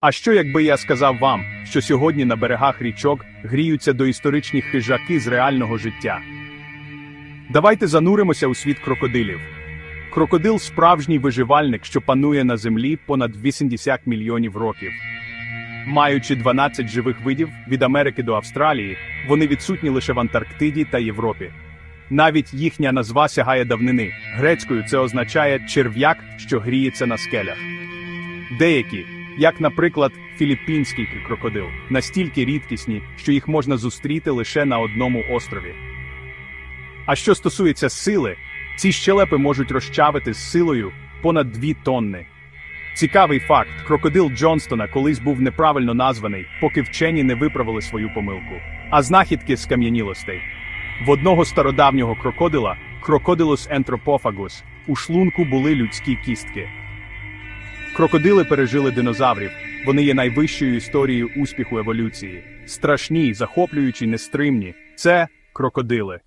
А що якби я сказав вам, що сьогодні на берегах річок гріються доісторичні хижаки з реального життя? Давайте зануримося у світ крокодилів. Крокодил справжній виживальник, що панує на землі понад 80 мільйонів років. Маючи 12 живих видів від Америки до Австралії, вони відсутні лише в Антарктиді та Європі. Навіть їхня назва сягає давнини. Грецькою це означає черв'як, що гріється на скелях. Деякі, як, наприклад, філіппінський крокодил, настільки рідкісні, що їх можна зустріти лише на одному острові. А що стосується сили, ці щелепи можуть розчавити з силою понад 2 тонни. Цікавий факт: крокодил Джонстона колись був неправильно названий, поки вчені не виправили свою помилку. А знахідки з кам'янілостей. В одного стародавнього крокодила, крокодилус ентропофагус, у шлунку були людські кістки. Крокодили пережили динозаврів. Вони є найвищою історією успіху еволюції. Страшні, захоплюючі, нестримні. Це крокодили.